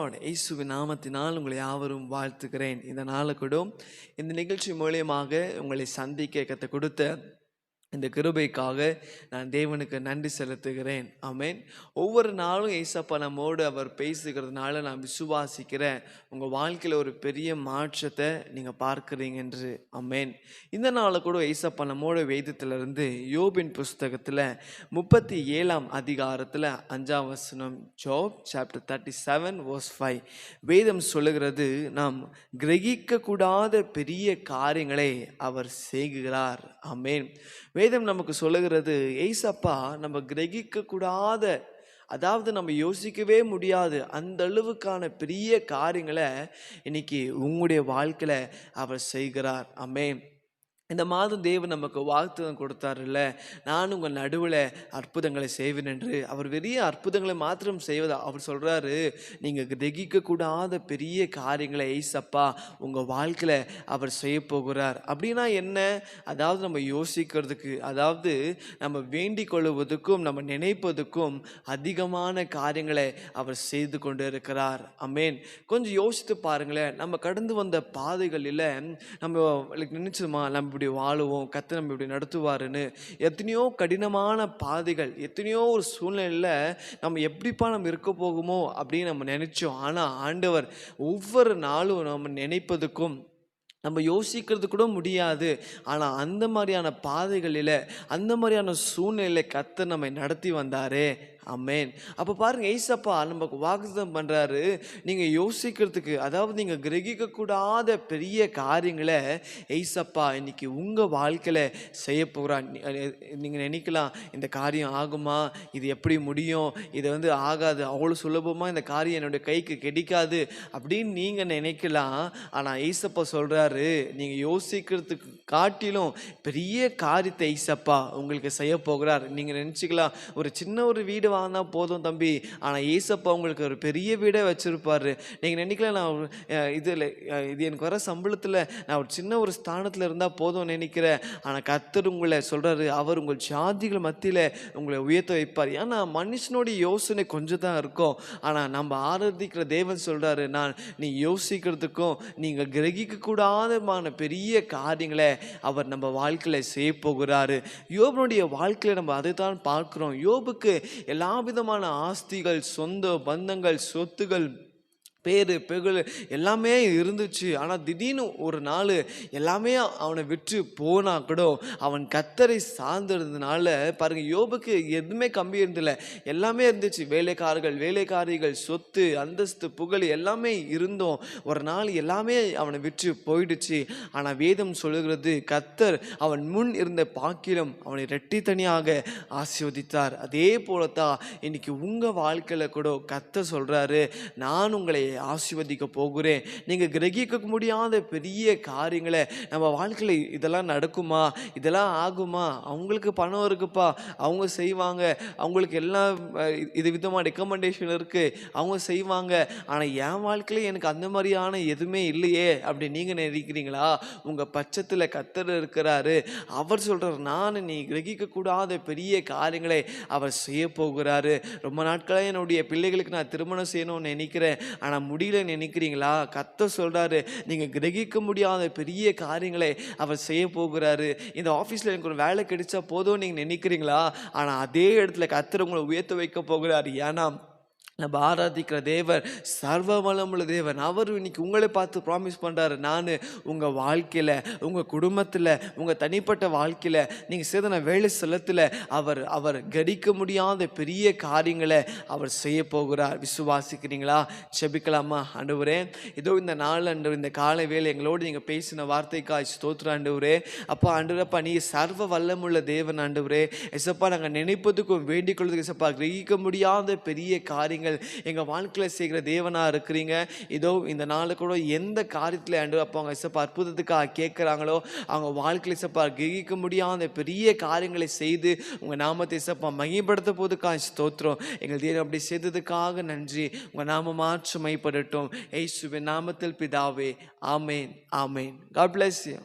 Lord இயேசுவின் நாமத்தினால் உங்களை யாவரும் வாழ்த்துக்கிறேன் இந்த கூட இந்த நிகழ்ச்சி மூலியமாக உங்களை சந்திக்க கற்றுக் கொடுத்த இந்த கிருபைக்காக நான் தேவனுக்கு நன்றி செலுத்துகிறேன். ஆமென். ஒவ்வொரு நாளும் ஏசப்பா நம்மோடு அவர் பேசுகிறதுனால நான் விசுவாசிக்கிறேன். உங்கள் வாழ்க்கையில் ஒரு பெரிய மாற்றத்தை நீங்கள் பார்க்குறீங்க என்று. அமேன் இந்த நாளில் கூட ஏசப்பா நம்மோட வேதத்திலிருந்து யோபின் புஸ்தகத்தில் முப்பத்தி ஏழாம் அதிகாரத்தில் அஞ்சாம் வசனம் Job chapter thirty seven verse five. வேதம் சொல்லுகிறது நாம் கிரகிக்கக்கூடாத பெரிய காரியங்களை அவர் செய்கிறார். ஆமென். வேதம் நமக்கு சொல்லுகிறது ஏசப்பா நம்ம கிரகிக்க கூடாத அதாவது நம்ம யோசிக்கவே முடியாது அந்த அளவுக்கான பெரிய காரியங்களை இன்னைக்கு உங்களுடைய வாழ்க்கையில் அவர் செய்கிறார். அமேன் இந்த மாதம் தேவன் நமக்கு வாக்குத்தம் கொடுத்தாருல்ல. நான் உங்கள் நடுவில் அற்புதங்களை செய்வேன் என்று. அவர் பெரிய அற்புதங்களை மாத்திரம் செய்வதா? அவர் சொல்கிறாரு நீங்கள் கிரகிக்கக்கூடாத பெரிய காரியங்களை ஏசப்பா உங்கள் வாழ்க்கையில் அவர் செய்ய போகிறார். அப்படின்னா என்ன? அதாவது நம்ம யோசிக்கிறதுக்கு அதாவது நம்ம வேண்டிக் கொள்வதுக்கும் நம்ம நினைப்பதுக்கும் அதிகமான காரியங்களை அவர் செய்து கொண்டு இருக்கிறார் அமேன் கொஞ்சம் யோசித்து பாருங்களேன். நம்ம கடந்து வந்த பாதைகளில் நம்ம நினச்சதுமா? நம்ம இப்படி வாழுவோம் கத்தை நம்ம இப்படி நடத்துவாருன்னு எத்தனையோ கடினமான பாதைகள் எத்தனையோ ஒரு சூழ்நிலையில் நம்ம எப்படிப்பா நம்ம இருக்க போகுமோ அப்படின்னு நம்ம நினச்சோம். ஆனால் ஆண்டவர் ஒவ்வொரு நாளும் நம்ம நினைப்பதுக்கும் நம்ம யோசிக்கிறது கூட முடியாது. ஆனால் அந்த மாதிரியான பாதைகளில் அந்த மாதிரியான சூழ்நிலையில் கத்தை நம்மை நடத்தி வந்தாரே. அமேன் அப்போ பாருங்க ஏசப்பா நமக்கு வாக்குதம் பண்ணுறாரு நீங்கள் யோசிக்கிறதுக்கு அதாவது நீங்கள் கிரகிக்கக்கூடாத பெரிய காரியங்களை ஏசப்பா இன்னைக்கு உங்கள் வாழ்க்கையில் செய்ய போகிறான் நீங்கள் நினைக்கலாம் இந்த காரியம் ஆகுமா? இது எப்படி முடியும்? இது வந்து ஆகாது. அவ்வளோ சுலபமாக இந்த காரியம் என்னுடைய கைக்கு கிடைக்காது அப்படின்னு நீங்கள் நினைக்கலாம். ஆனால் ஏசப்பா சொல்கிறாரு நீங்கள் யோசிக்கிறதுக்கு காட்டிலும் பெரிய காரியத்தை ஏசப்பா உங்களுக்கு செய்ய போகிறார். நீங்கள் நினச்சிக்கலாம் ஒரு சின்ன ஒரு வீடு வாங்கினா போதும் தம்பி. ஆனால் ஏசப்பா உங்களுக்கு ஒரு பெரிய வீடே வச்சுருப்பார். நீங்கள் நினைக்கல நான் இதில் இது எனக்கு வர சம்பளத்தில் நான் ஒரு சின்ன ஒரு ஸ்தானத்தில் இருந்தால் போதும் நினைக்கிறேன். ஆனால் கத்தர் உங்களை சொல்கிறாரு அவர் உங்கள் ஜாதிகள் மத்தியில் உங்களை உயர்த்த வைப்பார். ஏன்னா மனுஷனுடைய யோசனை கொஞ்சம் தான் இருக்கும். ஆனால் நம்ம ஆராதிக்கிற தேவன் சொல்கிறாரு நான் நீ யோசிக்கிறதுக்கும் நீங்கள் கிரகிக்க கூடாதமான பெரிய காரியங்களை அவர் நம்ம வாழ்க்கையில் செய்ய போகிறாரு யோபனுடைய வாழ்க்கையில் நம்ம அதை தான் பார்க்குறோம். யோபுக்கு எல்லா விதமான ஆஸ்திகள் சொந்த பந்தங்கள் சொத்துகள் பேரு பெகுல் எல்லாமே இருந்துச்சு. ஆனால் திடீர்னு ஒரு நாள் எல்லாமே அவனை விட்டு போனா கூட அவன் கத்தரை சார்ந்திருந்தனால பாருங்கள் யோபுக்கு எதுவுமே கம்மி இருந்தில்ல எல்லாமே இருந்துச்சு. வேலைக்காரர்கள் வேலைக்காரிகள் சொத்து அந்தஸ்து புகழ் எல்லாமே இருந்தோம். ஒரு நாள் எல்லாமே அவனை விட்டு போயிடுச்சு. ஆனால் வேதம் சொல்லுகிறது கத்தர் அவன் முன் இருந்த பாக்கிலும் அவனை ரெட்டி தனியாக ஆசிர்வதித்தார். அதே போலத்தான் இன்னைக்கு உங்கள் வாழ்க்கையில் கூட கத்தர் சொல்கிறாரு நான் உங்களை ஆசிர்வதிக்க போகிறேன். நீங்கள் கிரகிக்க முடியாத பெரிய காரியங்களை நம்ம வாழ்க்கையில் இதெல்லாம் நடக்குமா? இதெல்லாம் ஆகுமா? அவங்களுக்கு பணம் இருக்குப்பா. அவங்க செய்வாங்க. அவங்களுக்கு எல்லாம் இது விதமாக ரெக்கமெண்டேஷன் இருக்குது அவங்க செய்வாங்க. ஆனால் என் வாழ்க்கையில் எனக்கு அந்த மாதிரியான எதுவுமே இல்லையே அப்படி நீங்கள் நினைக்கிறீங்களா? உங்கள் பட்சத்தில் கத்தர் இருக்கிறாரு. அவர் சொல்கிறார் நான் நீ கிரகிக்கக்கூடாத பெரிய காரியங்களை அவர் செய்ய போகிறாரு. ரொம்ப நாட்களாக என்னுடைய பிள்ளைகளுக்கு நான் திருமணம் செய்யணும்னு நினைக்கிறேன். ஆனால் முடியல நினைக்கிறீங்களா? கத்த சொல்கிறாரு நீங்கள் கிரகிக்க முடியாத பெரிய காரியங்களை அவர் செய்ய போகிறாரு. இந்த ஆஃபீஸில் எனக்கு ஒரு வேலை கிடைச்சா போதும் நீங்கள் நினைக்கிறீங்களா? ஆனால் அதே இடத்துல கத்துறவங்களை உங்களை உயர்த்த வைக்க போகிறாரு. ஏன்னா நம்ம ஆராதிக்கிற தேவர் சர்வ வளமுள்ள தேவன் அவர் இன்னைக்கு உங்களை பார்த்து ப்ராமிஸ் பண்ணுறாரு நான் உங்கள் வாழ்க்கையில் உங்கள் குடும்பத்தில் உங்கள் தனிப்பட்ட வாழ்க்கையில் நீங்கள் செய்த வேலை செலத்தில் அவர் அவர் கடிக்க முடியாத பெரிய காரியங்களை அவர் செய்ய போகிறார். விசுவாசிக்கிறீங்களா? செபிக்கலாமா ஆண்டவரே இதோ இந்த நாள் அன்று இந்த காலை வேலை எங்களோடு நீங்கள் பேசின வார்த்தைக்காய் ஸ்தோத்திர ஆண்டவரே. அப்பா ஆண்டவரப்பா நீ சர்வ வல்லமுள்ள தேவன் ஆண்டவரே. எசப்பா நாங்கள் நினைப்பதுக்கும் வேண்டிக் கொள்வதுக்கு எசப்பா கிரகிக்க முடியாத பெரிய காரியங்கள் காரியங்கள் எங்கள் வாழ்க்கையில் செய்கிற தேவனாக இருக்கிறீங்க. இதோ இந்த நாளு கூட எந்த காரியத்தில் ஆண்டு அப்போ அவங்க இசப்பா அற்புதத்துக்காக கேட்குறாங்களோ அவங்க வாழ்க்கையில் இசப்பா கிரகிக்க முடியாத பெரிய காரியங்களை செய்து உங்கள் நாமத்தை இசப்பா மகிப்படுத்த போதுக்கா ஸ்தோத்திரம். எங்கள் தேவன் அப்படி செய்ததுக்காக நன்றி. உங்கள் நாம மாற்று மைப்படட்டும். ஏசுவின் நாமத்தில் பிதாவே ஆமேன் ஆமேன். God bless you